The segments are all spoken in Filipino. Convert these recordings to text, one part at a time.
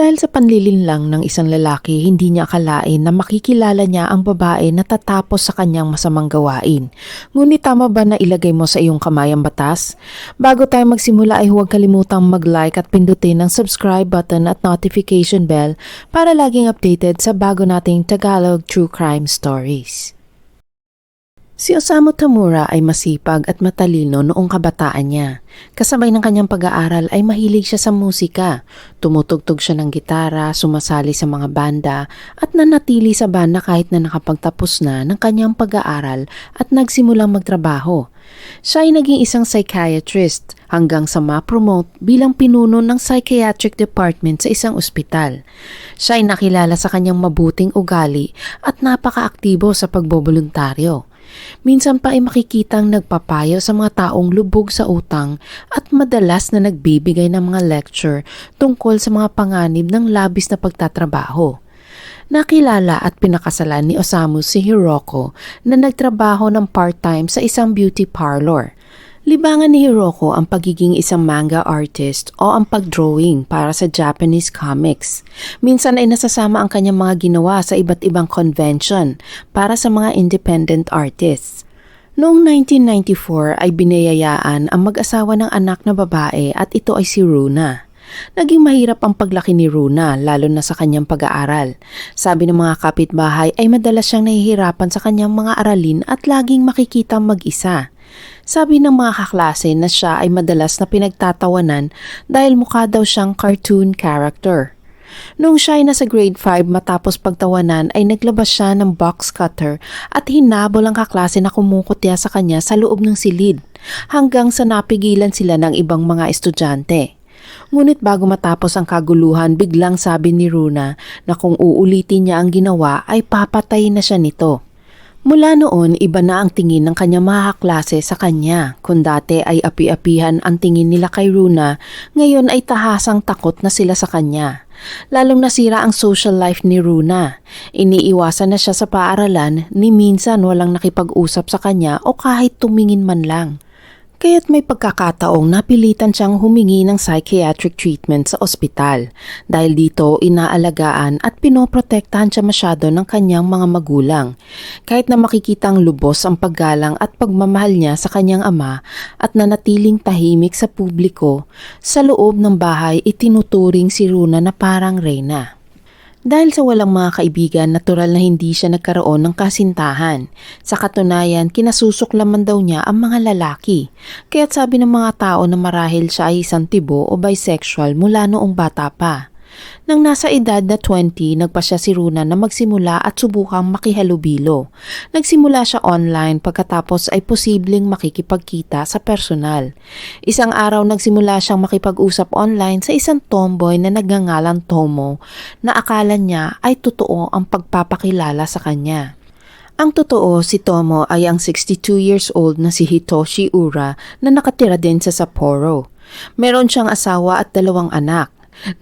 Dahil sa panlilin lang ng isang lalaki, hindi niya akalain na makikilala niya ang babae na tatapos sa kanyang masamang gawain. Ngunit tama ba na ilagay mo sa iyong kamay ang batas? Bago tayo magsimula ay huwag kalimutang mag-like at pindutin ang subscribe button at notification bell para laging updated sa bago nating Tagalog True Crime Stories. Si Osamu Tamura ay masipag at matalino noong kabataan niya. Kasabay ng kanyang pag-aaral ay mahilig siya sa musika. Tumutugtog siya ng gitara, sumasali sa mga banda, at nanatili sa banda kahit na nakapagtapos na ng kanyang pag-aaral at nagsimulang magtrabaho. Siya ay naging isang psychiatrist hanggang sa ma-promote bilang pinuno ng psychiatric department sa isang ospital. Siya ay nakilala sa kanyang mabuting ugali at napaka-aktibo sa pagboboluntaryo. Minsan pa ay makikitang nagpapayo sa mga taong lubog sa utang at madalas na nagbibigay ng mga lecture tungkol sa mga panganib ng labis na pagtatrabaho. Nakilala at pinakasalan ni Osamu si Hiroko na nagtrabaho ng part-time sa isang beauty parlor. Libangan ni Hiroko ang pagiging isang manga artist o ang pagdrawing para sa Japanese comics. Minsan ay nasasama ang kanyang mga ginawa sa iba't ibang convention para sa mga independent artists. Noong 1994 ay binayayaan ang mag-asawa ng anak na babae at ito ay si Runa. Naging mahirap ang paglaki ni Runa lalo na sa kanyang pag-aaral. Sabi ng mga kapitbahay ay madalas siyang nahihirapan sa kanyang mga aralin at laging makikita mag-isa. Sabi ng mga kaklase na siya ay madalas na pinagtatawanan dahil mukha daw siyang cartoon character. Nung siya ay nasa grade 5 matapos pagtawanan ay naglabas siya ng box cutter at hinabol ang kaklase na kumukutya sa kanya sa loob ng silid hanggang sa napigilan sila ng ibang mga estudyante. Ngunit bago matapos ang kaguluhan, biglang sabi ni Runa na kung uulitin niya ang ginawa ay papatay na siya nito. Mula noon, iba na ang tingin ng kanyang mga kaklase sa kanya. Kung dati ay api-apihan ang tingin nila kay Runa, ngayon ay tahasang takot na sila sa kanya. Lalong nasira ang social life ni Runa. Iniiwasan na siya sa paaralan ni minsan walang nakipag-usap sa kanya o kahit tumingin man lang. Kaya't may pagkakataong napilitan siyang humingi ng psychiatric treatment sa ospital. Dahil dito inaalagaan at pinoprotektahan siya masyado ng kanyang mga magulang. Kahit na makikitang lubos ang paggalang at pagmamahal niya sa kanyang ama at nanatiling tahimik sa publiko, sa loob ng bahay itinuturing si Runa na parang reyna. Dahil sa walang mga kaibigan, natural na hindi siya nagkaroon ng kasintahan. Sa katunayan, kinasusuklaman daw niya ang mga lalaki. Kaya't sabi ng mga tao na marahil siya ay isang tibo o bisexual mula noong bata pa. Nang nasa edad na 20, nagpa siya si Runa na magsimula at subukang makihalubilo. Nagsimula siya online pagkatapos ay posibleng makikipagkita sa personal. Isang araw nagsimula siyang makipag-usap online sa isang tomboy na nagngangalang Tomo na akala niya ay totoo ang pagpapakilala sa kanya. Ang totoo, si Tomo ay ang 62 years old na si Hitoshi Ura na nakatira din sa Sapporo. Meron siyang asawa at dalawang anak.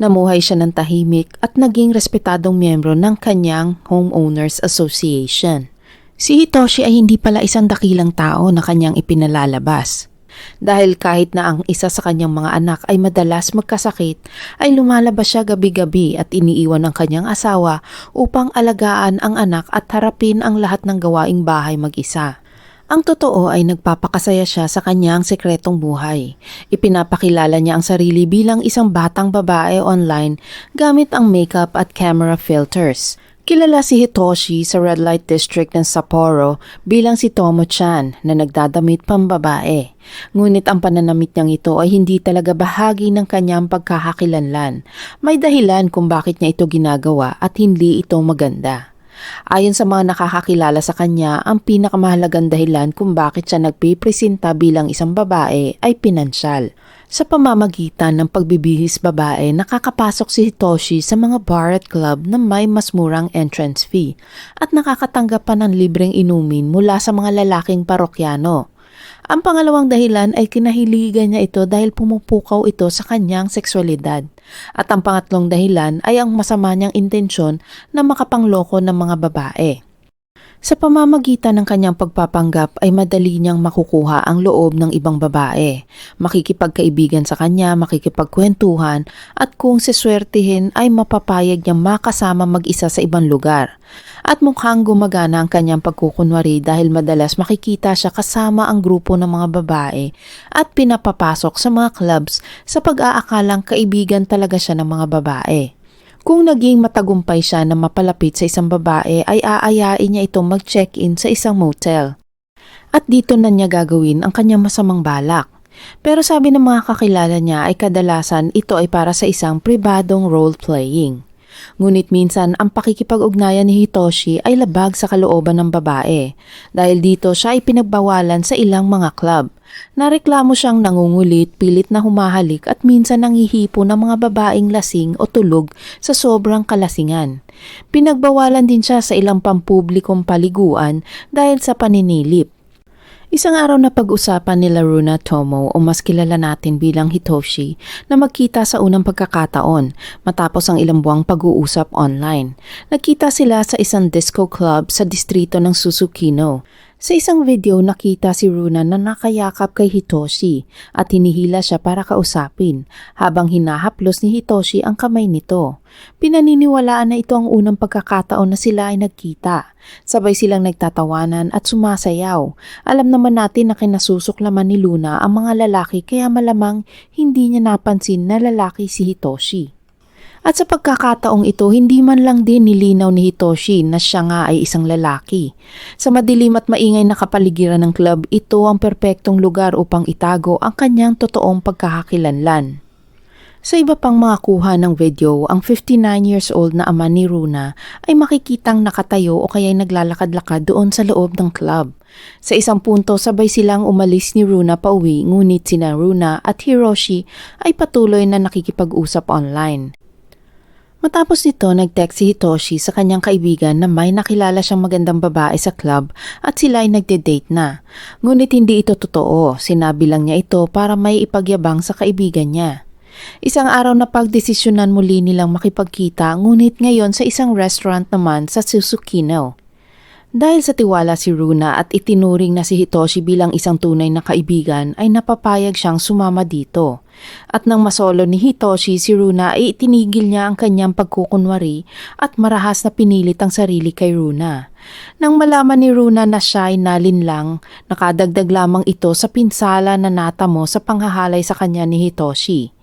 Namuhay siya ng tahimik at naging respetadong miyembro ng kanyang Homeowners Association. Si Hitoshi ay hindi pala isang dakilang tao na kanyang ipinalalabas. Dahil kahit na ang isa sa kanyang mga anak ay madalas magkasakit, ay lumalabas siya gabi-gabi at iniiwan ang kanyang asawa upang alagaan ang anak at harapin ang lahat ng gawaing bahay mag-isa. Ang totoo ay nagpapakasaya siya sa kanyang sekretong buhay. Ipinapakilala niya ang sarili bilang isang batang babae online gamit ang makeup at camera filters. Kilala si Hitoshi sa Red Light District ng Sapporo bilang si Tomo-chan na nagdadamit pambabae. Ngunit ang pananamit niyang ito ay hindi talaga bahagi ng kanyang pagkakakilanlan. May dahilan kung bakit niya ito ginagawa at hindi ito maganda. Ayon sa mga nakakakilala sa kanya, ang pinakamahalagang dahilan kung bakit siya nagpipresenta bilang isang babae ay pinansyal. Sa pamamagitan ng pagbibihis babae, nakakapasok si Hitoshi sa mga bar at club na may mas murang entrance fee at nakakatanggap pa ng libreng inumin mula sa mga lalaking parokyano. Ang pangalawang dahilan ay kinahiligan niya ito dahil pumupukaw ito sa kanyang sexualidad. At ang pangatlong dahilan ay ang masama niyang intensyon na makapangloko ng mga babae. Sa pamamagitan ng kanyang pagpapanggap ay madali niyang makukuha ang loob ng ibang babae. Makikipagkaibigan sa kanya, makikipagkwentuhan, at kung siswertihin ay mapapayag niyang makasama mag-isa sa ibang lugar. At mukhang gumagana ang kanyang pagkukunwari dahil madalas makikita siya kasama ang grupo ng mga babae at pinapapasok sa mga clubs sa pag-aakalang kaibigan talaga siya ng mga babae. Kung naging matagumpay siya na mapalapit sa isang babae ay aayain niya itong mag-check-in sa isang motel. At dito na niya gagawin ang kanyang masamang balak. Pero sabi ng mga kakilala niya ay kadalasan ito ay para sa isang pribadong role-playing. Ngunit minsan ang pakikipag-ugnayan ni Hitoshi ay labag sa kalooban ng babae. Dahil dito siya ay pinagbawalan sa ilang mga club. Nareklamo siyang nangungulit, pilit na humahalik at minsan nangihipo ng mga babaeng lasing o tulog sa sobrang kalasingan. Pinagbawalan din siya sa ilang pampublikong paliguan dahil sa paninilip. Isang araw na pag-usapan nila Runa Tomo o mas kilala natin bilang Hitoshi na magkita sa unang pagkakataon matapos ang ilang buwang pag-uusap online. Nagkita sila sa isang disco club sa distrito ng Susukino. Sa isang video nakita si Runa na nakayakap kay Hitoshi at hinihila siya para kausapin habang hinahaplos ni Hitoshi ang kamay nito. Pinaniniwalaan na ito ang unang pagkakataon na sila ay nagkita. Sabay silang nagtatawanan at sumasayaw. Alam naman natin na kinasusuklaman ni Luna ang mga lalaki kaya malamang hindi niya napansin na lalaki si Hitoshi. At sa pagkakataong ito, hindi man lang din nilinaw ni Hitoshi na siya nga ay isang lalaki. Sa madilim at maingay na kapaligiran ng club, ito ang perpektong lugar upang itago ang kanyang totoong pagkakakilanlan. Sa iba pang mga kuha ng video, ang 59 years old na ama ni Runa ay makikitang nakatayo o kaya'y naglalakad-lakad doon sa loob ng club. Sa isang punto, sabay silang umalis ni Runa pa uwi ngunit sina Runa at Hiroshi ay patuloy na nakikipag-usap online. Matapos nito, nag-text si Hitoshi sa kanyang kaibigan na may nakilala siyang magandang babae sa club at sila ay nagde-date na. Ngunit hindi ito totoo, sinabi lang niya ito para may ipagyabang sa kaibigan niya. Isang araw na pagdesisyonan muli nilang makipagkita ngunit ngayon sa isang restaurant naman sa Susukino. Dahil sa tiwala si Runa at itinuring na si Hitoshi bilang isang tunay na kaibigan ay napapayag siyang sumama dito. At nang masolo ni Hitoshi si Runa ay itinigil niya ang kanyang pagkukunwari at marahas na pinilit ang sarili kay Runa. Nang malaman ni Runa na siya ay nalinlang, nakadagdag lamang ito sa pinsala na natamo sa panghahalay sa kanya ni Hitoshi.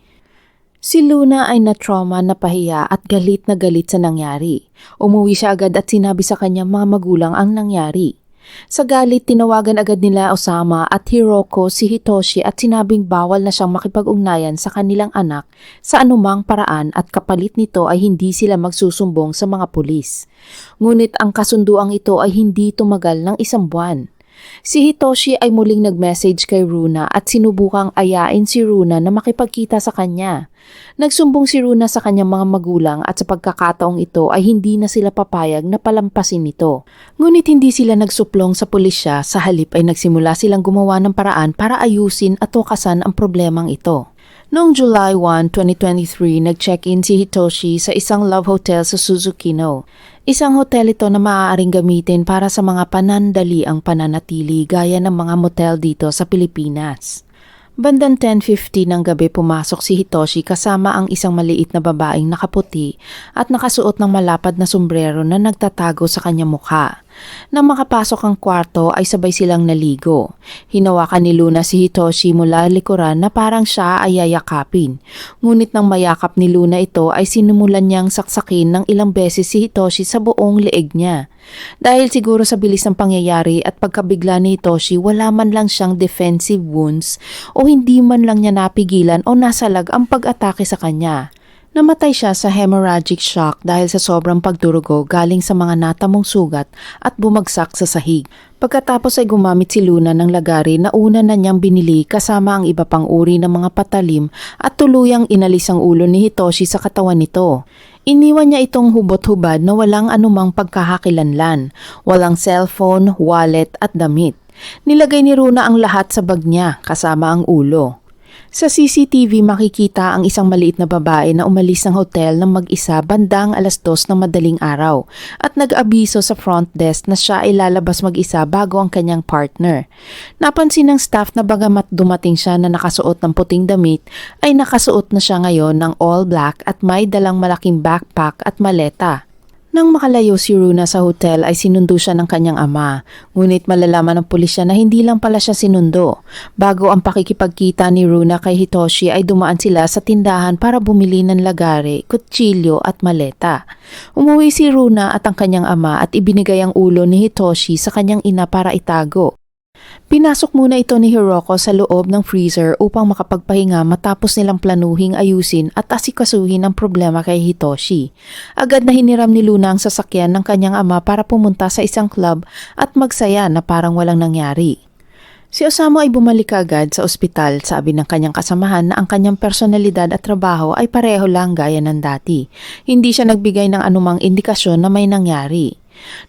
Si Luna ay na-trauma, napahiya at galit na galit sa nangyari. Umuwi siya agad at sinabi sa kanyang mga magulang ang nangyari. Sa galit, tinawagan agad nila Osama at Hiroko si Hitoshi at sinabing bawal na siyang makipag-ugnayan sa kanilang anak sa anumang paraan at kapalit nito ay hindi sila magsusumbong sa mga pulis. Ngunit ang kasunduang ito ay hindi tumagal ng isang buwan. Si Hitoshi ay muling nag-message kay Runa at sinubukang ayain si Runa na makipagkita sa kanya. Nagsumbong si Runa sa kanyang mga magulang at sa pagkakataong ito ay hindi na sila papayag na palampasin ito. Ngunit hindi sila nagsuplong sa pulisya, sa halip ay nagsimula silang gumawa ng paraan para ayusin at tukasan ang problemang ito. Noong July 1, 2023, nag-check-in si Hitoshi sa isang love hotel sa Suzukino. Isang hotel ito na maaaring gamitin para sa mga panandali ang pananatili gaya ng mga motel dito sa Pilipinas. Bandang 10.50 ng gabi pumasok si Hitoshi kasama ang isang maliit na babaeng nakaputi at nakasuot ng malapad na sombrero na nagtatago sa kanyang mukha. Nang makapasok ang kwarto ay sabay silang naligo. Hinawakan ni Luna si Hitoshi mula likuran na parang siya ay yayakapin. Ngunit nang mayakap ni Luna ito ay sinumulan niyang saksakin ng ilang beses si Hitoshi sa buong leeg niya. Dahil siguro sa bilis ng pangyayari at pagkabigla ni Hitoshi wala man lang siyang defensive wounds o hindi man lang niya napigilan o nasalag ang pag-atake sa kanya. Namatay siya sa hemorrhagic shock dahil sa sobrang pagdurugo galing sa mga natamong sugat at bumagsak sa sahig. Pagkatapos ay gumamit si Luna ng lagari na una na niyang binili kasama ang iba pang uri ng mga patalim at tuluyang inalis ang ulo ni Hitoshi sa katawan nito. Iniwan niya itong hubot-hubad na walang anumang pagkakakilanlan, walang cellphone, wallet at damit. Nilagay ni Runa ang lahat sa bag niya kasama ang ulo. Sa CCTV makikita ang isang maliit na babae na umalis ng hotel ng mag-isa bandang alas dos ng madaling araw at nag-abiso sa front desk na siya ay lalabas mag-isa bago ang kanyang partner. Napansin ng staff na bagamat dumating siya na nakasuot ng puting damit ay nakasuot na siya ngayon ng all black at may dalang malaking backpack at maleta. Nang makalayo si Runa sa hotel ay sinundo siya ng kanyang ama. Ngunit malalaman ng pulisya na hindi lang pala siya sinundo. Bago ang pakikipagkita ni Runa kay Hitoshi ay dumaan sila sa tindahan para bumili ng lagare, kutsilyo at maleta. Umuwi si Runa at ang kanyang ama at ibinigay ang ulo ni Hitoshi sa kanyang ina para itago. Pinasok muna ito ni Hiroko sa loob ng freezer upang makapagpahinga matapos nilang planuhing ayusin at asikasuhin ang problema kay Hitoshi. Agad na hiniram ni Luna ang sasakyan ng kanyang ama para pumunta sa isang club at magsaya na parang walang nangyari. Si Osamu ay bumalik agad sa ospital, sabi ng kanyang kasamahan na ang kanyang personalidad at trabaho ay pareho lang gaya ng dati. Hindi siya nagbigay ng anumang indikasyon na may nangyari.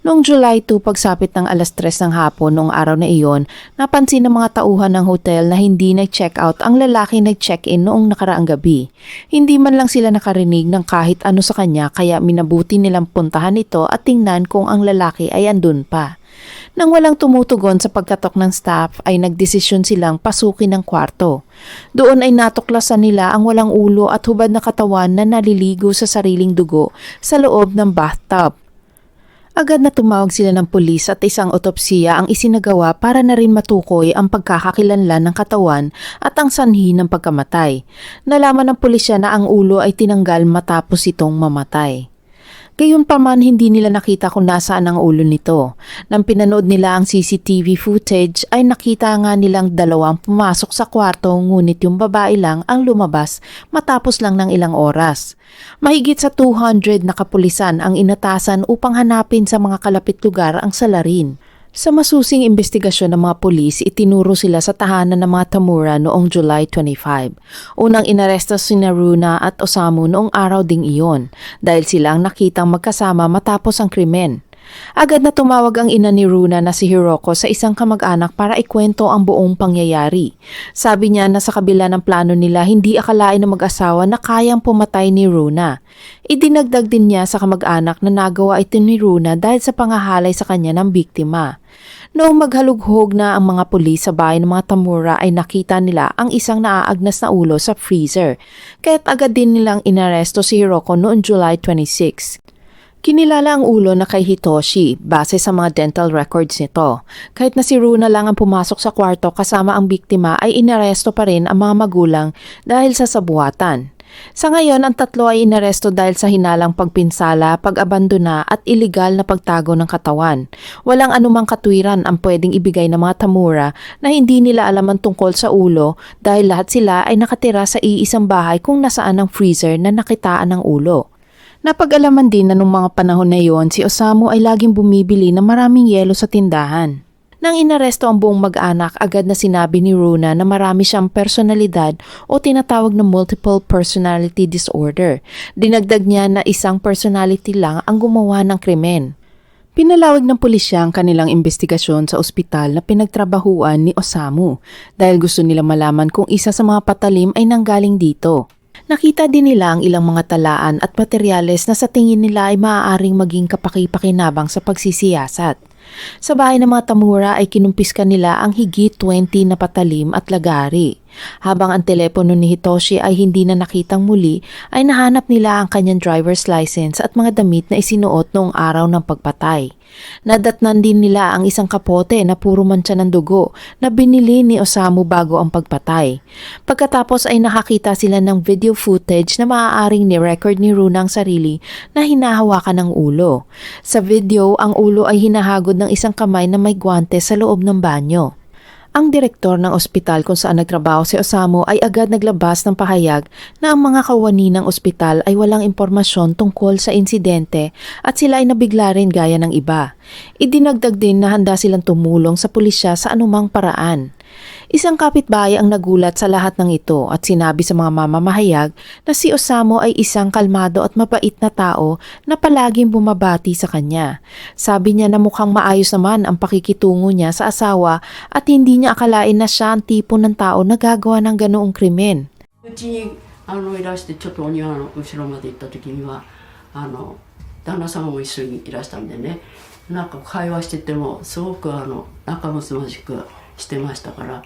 Noong July 2, pagsapit ng alas 3 ng hapon noong araw na iyon, napansin ng mga tauhan ng hotel na hindi nag-check out ang lalaki nag-check-in noong nakaraang gabi. Hindi man lang sila nakarinig ng kahit ano sa kanya kaya minabuti nilang puntahan ito at tingnan kung ang lalaki ay andun pa. Nang walang tumutugon sa pagkatok ng staff ay nagdesisyon silang pasukin ang kwarto. Doon ay natuklasan nila ang walang ulo at hubad na katawan na naliligo sa sariling dugo sa loob ng bathtub. Agad na tumawag sila ng pulis at isang otopsiya ang isinagawa para na rin matukoy ang pagkakakilanlan ng katawan at ang sanhi ng pagkamatay. Nalaman ng pulisya na ang ulo ay tinanggal matapos itong mamatay. Gayunpaman hindi nila nakita kung nasaan ang ulo nito. Nang pinanood nila ang CCTV footage ay nakita nga nilang dalawang pumasok sa kwarto ngunit yung babae lang ang lumabas matapos lang ng ilang oras. Mahigit sa 200 na kapulisan ang inatasan upang hanapin sa mga kalapit lugar ang salarin. Sa masusing investigasyon ng mga pulis, itinuro sila sa tahanan ng mga Tamura noong July 25. Unang inaresto si Naruna at Osamu noong araw ding iyon dahil silang nakitang magkasama matapos ang krimen. Agad na tumawag ang ina ni Runa na si Hiroko sa isang kamag-anak para ikwento ang buong pangyayari. Sabi niya na sa kabila ng plano nila hindi akalain ng mag-asawa na kayang pumatay ni Runa. Idinagdag din niya sa kamag-anak na nagawa ito ni Runa dahil sa pangahalay sa kanya ng biktima. Noong maghalughog na ang mga pulis sa bahay ng mga Tamura ay nakita nila ang isang naaagnas na ulo sa freezer. Kaya't agad din nilang inaresto si Hiroko noong July 26. Kinilala ang ulo na kay Hitoshi base sa mga dental records nito. Kahit na si Runa lang ang pumasok sa kwarto kasama ang biktima ay inaresto pa rin ang mga magulang dahil sa sabuatan. Sa ngayon, ang tatlo ay inaresto dahil sa hinalang pagpinsala, pag-abandona at iligal na pagtago ng katawan. Walang anumang katwiran ang pwedeng ibigay ng mga tamura na hindi nila alam ang tungkol sa ulo dahil lahat sila ay nakatira sa iisang bahay kung nasaan ang freezer na nakitaan ng ulo. Napag-alaman din na nung mga panahon na yon si Osamu ay laging bumibili ng maraming yelo sa tindahan. Nang inaresto ang buong mag-anak, agad na sinabi ni Runa na marami siyang personalidad o tinatawag na multiple personality disorder. Dinagdag niya na isang personality lang ang gumawa ng krimen. Pinalawag ng pulisya ang kanilang investigasyon sa ospital na pinagtrabahuan ni Osamu dahil gusto nila malaman kung isa sa mga patalim ay nanggaling dito. Nakita din nila ang ilang mga talaan at materyales na sa tingin nila ay maaaring maging kapaki-pakinabang sa pagsisiyasat. Sa bahay ng mga Tamura ay kinumpiska nila ang higit 20 na patalim at lagari. Habang ang telepono ni Hitoshi ay hindi na nakitang muli, ay nahanap nila ang kanyang driver's license at mga damit na isinuot noong araw ng pagpatay. Nadatnan din nila ang isang kapote na puro mancha ng dugo na binili ni Osamu bago ang pagpatay. Pagkatapos ay nakakita sila ng video footage na maaaring ni-record ni Runa ang sarili na hinahawakan ng ulo. Sa video, ang ulo ay hinahagod ng isang kamay na may gwante sa loob ng banyo. Ang direktor ng ospital kung saan nagtrabaho si Osamu ay agad naglabas ng pahayag na ang mga kawani ng ospital ay walang impormasyon tungkol sa insidente at sila ay nabigla rin gaya ng iba. Idinagdag din na handa silang tumulong sa pulisya sa anumang paraan. Isang kapitbahay ang nagulat sa lahat ng ito at sinabi sa mga mamamahayag na si Osamo ay isang kalmado at mabait na tao na palaging bumabati sa kanya. Sabi niya na mukhang maayos naman ang pakikitungo niya sa asawa at hindi niya akalain na siya ang tipo ng tao na gagawa ng ganoong krimen. うちにあのいらしてちょっとお庭の後ろまで行った時にはあの旦那様も一緒にいらしたんでねなんか会話しててもすごくあの仲睦まじくしてましたから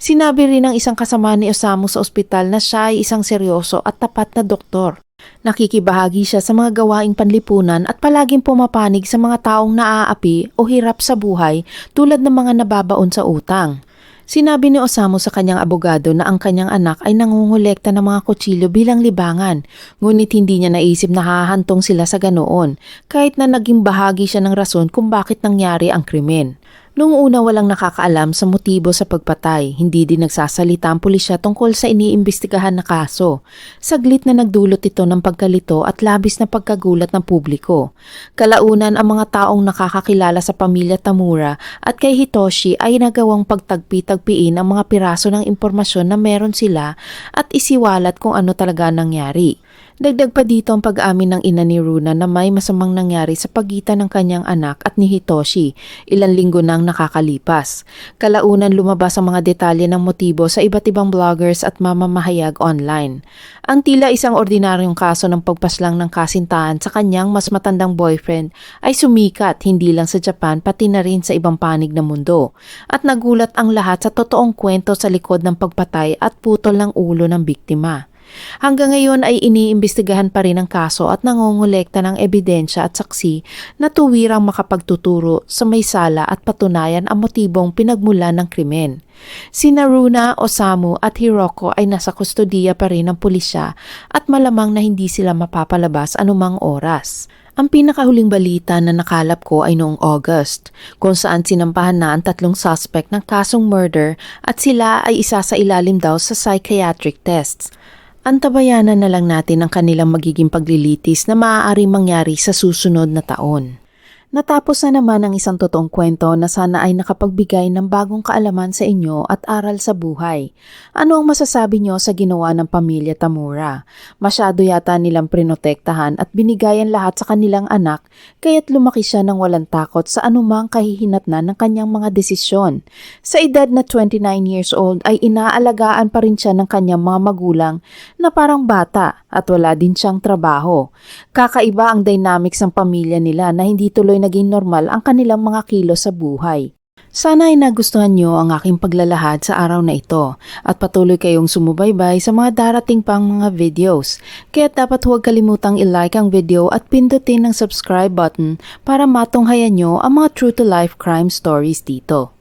Sinabi rin ng isang kasama ni Osamu sa ospital na siya ay isang seryoso at tapat na doktor. Nakikibahagi siya sa mga gawaing panlipunan at palaging pumapanig sa mga taong naaapi o hirap sa buhay tulad ng mga nababaon sa utang. Sinabi ni Osamu sa kanyang abogado na ang kanyang anak ay nangungulekta ng mga kutsilyo bilang libangan, ngunit hindi niya naisip na hahantong sila sa ganoon, kahit na naging bahagi siya ng rason kung bakit nangyari ang krimen. Noong una walang nakakaalam sa motibo sa pagpatay, hindi din nagsasalita ang pulisya tungkol sa iniimbestigahan na kaso. Saglit na nagdulot ito ng pagkalito at labis na pagkagulat ng publiko. Kalaunan ang mga taong nakakakilala sa pamilya Tamura at kay Hitoshi ay nagawang pagtagpi-tagpiin ang mga piraso ng impormasyon na meron sila at isiwalat kung ano talaga nangyari. Dagdag pa dito ang pag-amin ng ina ni Runa na may masamang nangyari sa pagitan ng kanyang anak at ni Hitoshi, ilang linggo nang nakakalipas. Kalaunan lumabas ang mga detalye ng motibo sa iba't ibang bloggers at mamamahayag online. Ang tila isang ordinaryong kaso ng pagpaslang ng kasintahan sa kanyang mas matandang boyfriend ay sumikat hindi lang sa Japan pati na rin sa ibang panig ng mundo. At nagulat ang lahat sa totoong kwento sa likod ng pagpatay at putol ng ulo ng biktima. Hanggang ngayon ay iniimbestigahan pa rin ang kaso at nangongolekta ng ebidensya at saksi na tuwirang makapagtuturo sa may sala at patunayan ang motibong pinagmulan ng krimen. Sina Runa, Osamu at Hiroko ay nasa kustodiya pa rin ng pulisya at malamang na hindi sila mapapalabas anumang oras. Ang pinakahuling balita na nakalap ko ay noong August, kung saan sinampahan na ang tatlong suspect ng kasong murder at sila ay isa sa ilalim daw sa psychiatric tests. Antabayanan na lang natin ang kanilang magiging paglilitis na maaaring mangyari sa susunod na taon. Natapos na naman ang isang totoong kwento na sana ay nakapagbigay ng bagong kaalaman sa inyo at aral sa buhay. Ano ang masasabi nyo sa ginawa ng pamilya Tamura? Masyado yata nilang prinotektahan at binigayan lahat sa kanilang anak kaya't lumaki siya ng walang takot sa anumang kahihinatnan ng kanyang mga desisyon. Sa edad na 29 years old ay inaalagaan pa rin siya ng kanyang mga magulang na parang bata at wala din siyang trabaho. Kakaiba ang dynamics ng pamilya nila na hindi tuloy naging normal ang kanilang mga kilos sa buhay. Sana ay nagustuhan nyo ang aking paglalahad sa araw na ito at patuloy kayong sumubaybay sa mga darating pang mga videos. Kaya dapat huwag kalimutang i-like ang video at pindutin ang subscribe button para matunghayan nyo ang mga true to life crime stories dito.